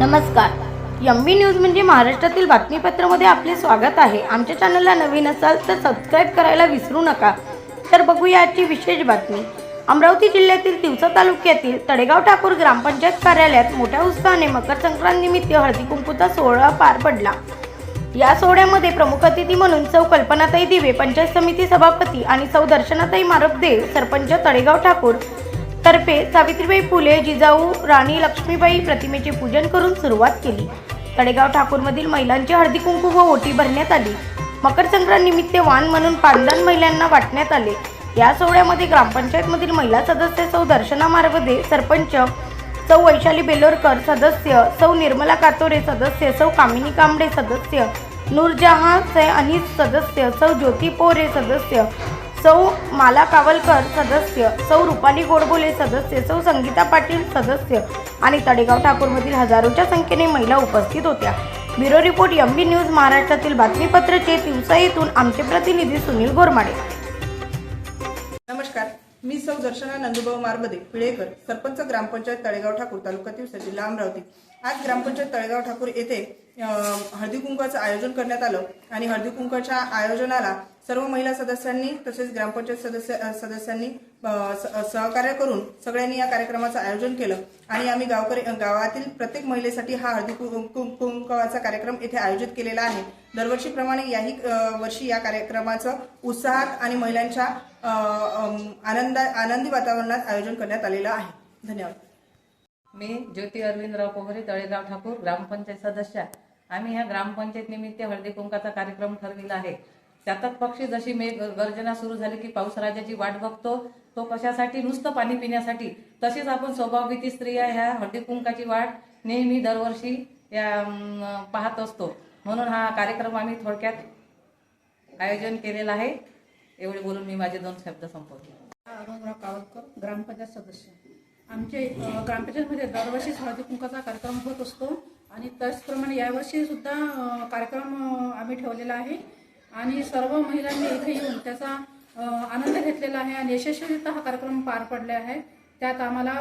नमस्कार. M B news म्हणजे महाराष्ट्रातील बातमीपत्रामध्ये आपले स्वागत आहे. आमच्या चॅनलला नवीन असाल तर सबस्क्राईब करायला विसरू नका. तर बघूया आजची विशेष बातमी. अमरावती जिल्ह्यातील तिवसा तालुक्यातील तडेगाव ठाकूर ग्रामपंचायत कार्यालयात मोठ्या उत्साहाने मकर संक्रांतीनिमित्त हळदी कुंकूचा सोहळा पार पडला. या सोहळ्यामध्ये प्रमुख अतिथी म्हणून सौ कल्पनाताई दिवे पंचायत समिती सभापती आणि सौ दर्शनाताई मारपदेव सरपंच तळेगाव ठाकूर तर्फे सावित्रीबाई फुले जिजाऊ राणी लक्ष्मीबाई प्रतिमेचे पूजन करून सुरुवात केली. तळेगाव ठाकूरमधील महिलांची हळदी कुंकू व ओटी भरण्यात आली. मकर संक्रांत निमित्त वाण म्हणून पांढरण महिलांना वाटण्यात आले. या सोहळ्यामध्ये ग्रामपंचायतमधील महिला सदस्य सौ दर्शना मारवदे सरपंच सौ वैशाली बेलोरकर सदस्य सौ निर्मला कातोरे सदस्य सौ कामिनी कांबडे सदस्य नूरजहां सै अनिस सदस्य सौ ज्योती पोरे सदस्य सौ माला कावलकर सदस्य सौ रुपाली गोडबोले सदस्य सौ संगीता पाटील सदस्य आणि तडेगाव ठाकूरमधील हजारोच्या संख्येने महिला उपस्थित होत्या. Bureau report M B news महाराष्ट्रातील बातमीपत्रचे दिवसाईतून आमचे प्रतिनिधी सुनील गोरमाडे. नमस्कार. मी सौ दर्शना नंदुभाऊ मारबदे पिळेकर सरपंच ग्रामपंचायत तळेगाव ठाकूर तालुका तिवसा जिल्हा अमरावती. आज ग्रामपंचायत तळेगाव ठाकूर येथे हळदी कुंकवाचं आयोजन करण्यात आलं. आणि हळदी कुंकवाच्या आयोजनाला सर्व महिला सदस्यांनी तसेच ग्रामपंचायत सदस्य सदस्यांनी स- सहकार्य करून सगळ्यांनी या कार्यक्रमाचं आयोजन केलं. आणि आम्ही गावकरी गावातील प्रत्येक महिलेसाठी हा हळदी कुंकवाचा कार्यक्रम येथे आयोजित केलेला आहे. दरवर्षीप्रमाणे याही वर्षी या कार्यक्रमाचं उत्साहात आणि महिलांच्या आनंदा आनंदी वातावरणात आयोजन करण्यात आलेलं आहे. धन्यवाद. मी ज्योती अरविंदराव पोहरे तळेगाव ठाकूर ग्रामपंचायत सदस्य. आम्ही ह्या ग्रामपंचायत निमित्त हळदी कुंकाचा कार्यक्रम ठरविला आहे. त्यातच पक्षी जशी मे गर्जना सुरू झाली की पाऊस राजाची वाट बघतो तो कशासाठी? नुसतं पाणी पिण्यासाठी. तशीच आपण स्वभावभीती स्त्रिया ह्या हळदी कुंकाची वाट नेहमी दरवर्षी या पाहत असतो. म्हणून हा कार्यक्रम आम्ही थोडक्यात आयोजन केलेला आहे. एवढे बोलून मी माझे दोन शब्द संपवले अरुणराव कावतकर ग्रामपंचायत सदस्य. आमचे ग्रामपंचायतमध्ये दरवर्षीच हळदी कुंकाचा कार्यक्रम होत असतो. आणि त्याचप्रमाणे यावर्षी सुद्धा कार्यक्रम आम्ही ठेवलेला आहे. आणि सर्व महिलांनी इथे येऊन त्याचा आनंद घेतलेला आहे आणि यशस्वीरित्या हा कार्यक्रम पार पडले आहे. त्यात आम्हाला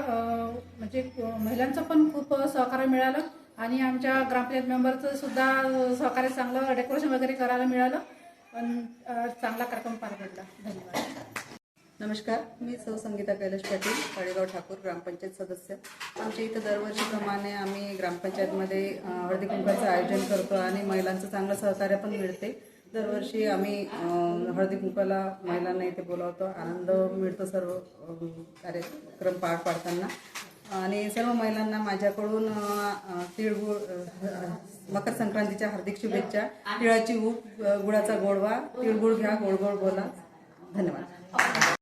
म्हणजे महिलांचं पण खूप सहकार्य मिळालं. आणि आमच्या ग्रामपंचायत मेंबरचं सुद्धा सहकार्य चांगलं डेकोरेशन वगैरे करायला मिळालं. पण चांगला कार्यक्रम पार पडला. धन्यवाद. नमस्कार मी सौ संगीता कैलाश पाटील तळेगाव ठाकूर ग्रामपंचायत सदस्य. आमच्या इथं दरवर्षीप्रमाणे आम्ही ग्रामपंचायतमध्ये हळदी कुंकवाचं आयोजन करतो आणि महिलांचं चांगलं सहकार्य पण मिळते. दरवर्षी आम्ही हळदी कुंकवाला महिलांना इथे बोलावतो. आनंद मिळतो सर्व कार्यक्रम पार पाडताना. आणि सर्व महिलांना माझ्याकडून तिळगुळ मकर संक्रांतीच्या हार्दिक शुभेच्छा. तिळाची ऊप गुळाचा गोडवा तिळगुळ घ्या गोड गोड बोला. धन्यवाद.